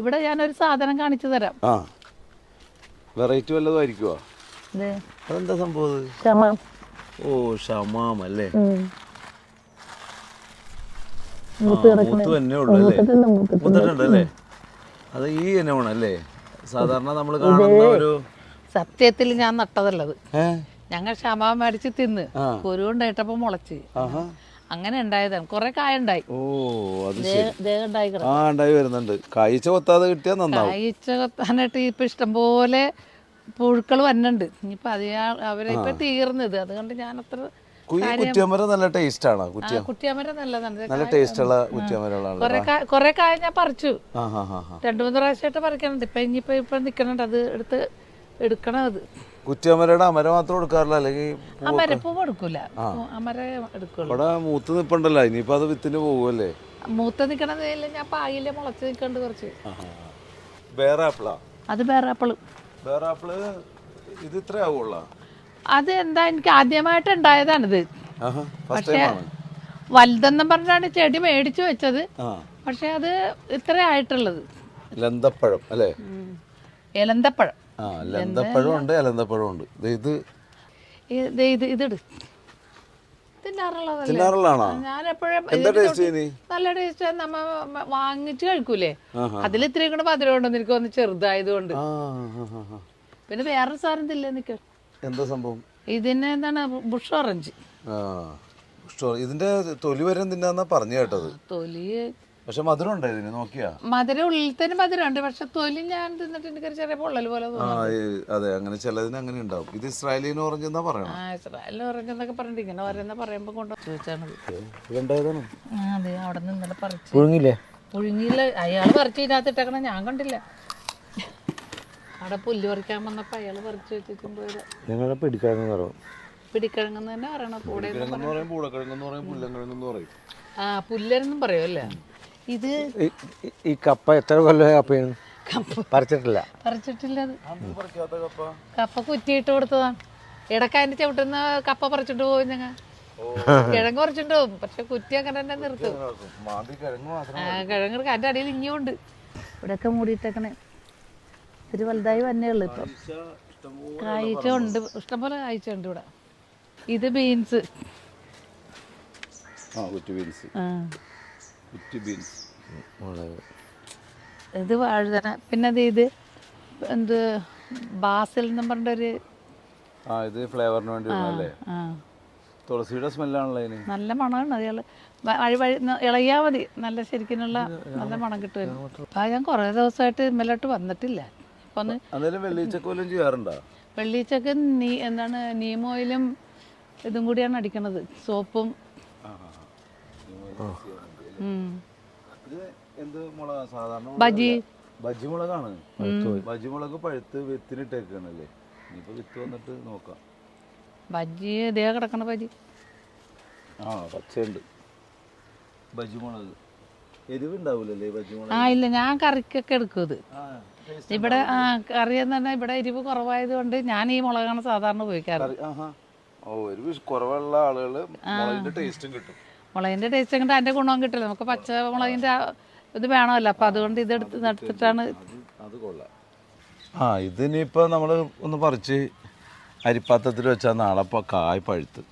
ഇവിടെ ഞാനൊരു സാധനം കാണിച്ചു തരാം. ആ. വെറൈറ്റി വല്ലതും ആയിരിക്കുമോ ഇത് അതെന്താ സംഭവം ഇത്? ക്ഷമ. ഓ ഷമാം അല്ലേ? ഉം. ആ, മൂത്ത് തന്നെ ഉള്ളു അല്ലേ? മൂത്തിട്ടുണ്ട് അല്ലേ അത് ഈ സാധാരണ നമ്മൾ കാണുന്ന ഒരു സത്യത്തിൽ ഞാൻ നട്ടതല്ലത്. ഏ? ഞങ്ങൾ ക്ഷമ മേടിച്ച് തിന്ന്. കുരു മുളച്ച്. ആഹാ. അങ്ങനെ ഉണ്ടായതാണ്. കുറെ കായ ഉണ്ടായി ഓ അത് ശരി. ദേഹം ഉണ്ടായി ആ ഉണ്ടായി വരുന്നുണ്ട്. കായ്ച്ച കൊത്താതെ കിട്ടിയാൽ നന്നാവും. കായ്ച്ച കൊത്താനായിട്ട് ഇപ്പൊ ഇഷ്ടംപോലെ പുഴുക്കൾ വന്നുണ്ട് ഇനിയിപ്പോ അത് അവരെ ഇപ്പൊ തീർന്നത്. അതുകൊണ്ട് ഞാൻ അത്ര കുറ്റിയമര നല്ല ടേസ്റ്റ് ആണ് കുറ്റിയ നല്ലതാണ്. നല്ല ടേസ്റ്റ് ഉള്ള കുറ്റിയമരകളാണ് കൊറേ കായ ഞാൻ പറിച്ചു. രണ്ടു മൂന്ന് പ്രാവശ്യമായിട്ട് പറിക്കണുണ്ട്. ഇപ്പൊ ഇനിയിപ്പോ ഇപ്പൊ നിക്കണുണ്ട്. അത് എടുത്ത് എടുക്കണം അത്. കുറ്റിയമരയുടെ അമര മാത്രം എടുക്കാറില്ല അല്ലെങ്കിൽ എടുക്കൂല അമര എടുക്കുള്ളൂ. ഇവിടെ മൂത്ത് നിപ്പുണ്ടല്ലോ ഇനിയിപ്പോ അത് വിത്തിന് പോകുമല്ലേ മൂത്ത നിക്കണത് ഞാൻ പായിൽ മുളച്ച് നിക്കണ്ട് കുറച്ച്. അത് ഇത് ഇത്ര ആവുള്ള? അത് എന്താ എനിക്ക് ആദ്യമായിട്ട് ഉണ്ടായതാണിത്. പക്ഷേ വലുതെന്നും പറഞ്ഞാണ് ചെടി മേടിച്ചു വെച്ചത്. പക്ഷെ അത് ഇത്ര ആയിട്ടുള്ളത്. ഇലന്തപ്പഴം അല്ലേ? ഉം. എലന്തപ്പഴം ആ ലന്തപ്പഴം ഉണ്ട് എലന്തപ്പഴം ഉണ്ട് ഇത് ഇത് ഇത് ഇതിട്. തിന്നാറുള്ളതല്ലേ? തിന്നാറുള്ളതാണോ? ഞാൻ എപ്പോഴും എന്താ ടേസ്റ്റ് നല്ല ടേസ്റ്റ് നമ്മ വാങ്ങിച്ച് കഴിക്കൂലേ? അതിൽ ഇത്രയും കൂടെ മധുരം ഉണ്ടെന്ന് എനിക്ക് തോന്നുന്നു ചെറുതായതുകൊണ്ട്. പിന്നെ വേറെ സാധനം തില്ലേ നിക്ക്. എന്താ സംഭവം? ഇതിന് എന്താണ്? Bush orange. ഇതിന്റെ തൊലി വരെ തിന്നാന്നാ പറഞ്ഞു കേട്ടത്? തൊലി പക്ഷെ മധുരം ഉണ്ട് ഇതിന്? നോക്കിയാ? മധുരം ഉള്ളിൽ തന്നെ മധുരം ഉണ്ട് പക്ഷെ തൊലി ഞാൻ തിന്നിട്ട് എനിക്കൊരു ചെറിയ പൊള്ളൽ പോലെ ആ തോന്നുന്നു. ഈ- അതെ അങ്ങനെ ചിലതിന് അങ്ങനെ ഉണ്ടാവും. ഇത് ഇസ്രായേലിന് ഓറഞ്ച് എന്നാ പറയണം? ആ ഇസ്രായേലിൽ ഓറഞ്ച് എന്നൊക്കെ പറഞ്ഞിട്ട് ഇങ്ങനെ ഓരോന്ന് പറയുമ്പോൾ കൊണ്ട് ചോദിച്ചാണ് ഇതുണ്ടായതാണ് അതെ അവിടെ നിന്ന് ഇന്നലെ പറിച്ചു. പുഴുങ്ങില്ലേ പുഴുങ്ങിയില്ല. അയാൾ പറിച്ചു ഇതിനകത്ത് ഇട്ടേക്കണ ഞാൻ കണ്ടില്ല. അവിടെ പുല്ല് പറിക്കാൻ വന്നപ്പോൾ അയാൾ പറിച്ചു വെച്ചിട്ടുമ്പോ നിങ്ങളെ ഞങ്ങളെ പിടിക്കാന്ന് പറയും. പിടിക്കിഴങ്ങെന്ന് തന്നെ പറയണ. കൂടെ കിഴങ്ങെന്ന് പറയും പൂടക്കിഴങ്ങെന്ന് പറയും പുല്ലങ്കിഴങ്ങെന്ന് പറയും. ആ പുല്ലെന്നും പറയുമല്ലേ ഇത് ഈ- കപ്പ എത്ര കൊല്ലം കപ്പയാണ്? കപ്പ. പറിച്ചിട്ടില്ല. പറിച്ചിട്ടില്ല കപ്പ? കപ്പ കുറ്റിയിട്ട് കൊടുത്തതാണ്. ഇടക്കാന്റെ ചവിട്ടുന്ന കപ്പ പറിച്ചിട്ട് പോകും ഞങ്ങൾ കിഴങ്ങ് പറിച്ചിട്ട് പോകും. പക്ഷെ കുറ്റി അങ്ങനെ തന്നെ നിർത്തും. കിഴങ്ങ് മാത്രം ആ കിഴങ്ങ് അതിന്റെ അടിയിൽ ഇനിയും ഉണ്ട് ഇവിടെയൊക്കെ മൂടിയിട്ടേക്കണേ. ഇത്തിരി വലുതായി വന്നേ ഉള്ളു ഇപ്പം. കായ്ച്ച ഉണ്ട്. ഇഷ്ടംപോലെ കായ്ച്ച ഉണ്ട് ഇവിടെ. ഇത് ബീൻസ്. ആ കുറ്റി ബീൻസ്. ആ. ബീൻസ്. മുളക്. ഇത് വാഴുതന പിന്നെ അത് ഇത് എന്ത് ബാസിൽ എന്നും പറഞ്ഞൊരു ആ ഇത് ഫ്ലേവറിന് വേണ്ടി അല്ലേ ആ തുളസിയുടെ സ്മെല്ലാണല്ലോ അതിന്. നല്ല മണമാണ് അത്. വഴി വഴി ന- ഇളകിയാ മതി. നല്ല ശരിക്കിനുള്ള നല്ല മണം കിട്ടുമായിരുന്നു അപ്പം ഞാൻ കുറേ ദിവസമായിട്ട് ഇന്നലോട്ട് വന്നിട്ടില്ല. അപ്പം ഒന്ന് അന്നേരം വെള്ളിച്ചക്കോലും ചെയ്യാറുണ്ടോ? വെള്ളിച്ചക്ക് നീ എന്താണ് നീമോയിലും ഇതും കൂടിയാണ് അടിക്കണത്. സോപ്പും. ഇത് എന്ത് മുളകാ? സാധാരണ ബജി ബജി മുളകാണ്. ബജി മുളക് പഴുത്ത് വിത്തിനിട്ടേക്കാണല്ലേ? ഇനിയിപ്പോ വിത്ത് വന്നിട്ട് നോക്കാം. ബജി ഇതേ കിടക്കണ ബജി ആ പച്ചയുണ്ട്. ബജി മുളക്. ആ ഇല്ല ഞാൻ കറിക്കൊക്കെ എടുക്കും ഇത്. ഇവിടെ ആ കറി എന്ന് പറഞ്ഞാൽ ഇവിടെ എരിവ് കുറവായത് കൊണ്ട് ഞാൻ ഈ മുളകാണ് സാധാരണ ഉപയോഗിക്കാറ്. ഓ എരിവ് കുറവുള്ള മുളകിന്റെ ടേസ്റ്റും കിട്ടും. മുളകിന്റെ ടേസ്റ്റ് കണ്ട് അതിന്റെ ഗുണം കിട്ടില്ല. നമുക്ക് പച്ച മുളകിന്റെ ഇത് വേണമല്ലോ. അപ്പം അതുകൊണ്ട് ഇതെടുത്ത് എടുത്തിട്ടാണ് അത് അത് കൊള്ളാം. ആ ഇതിനിപ്പോൾ നമ്മൾ ഒന്ന് പറിച്ച് അരിപ്പാത്രത്തിൽ വെച്ചാൽ നാളെ ഇപ്പോൾ കായ് പഴുത്ത്.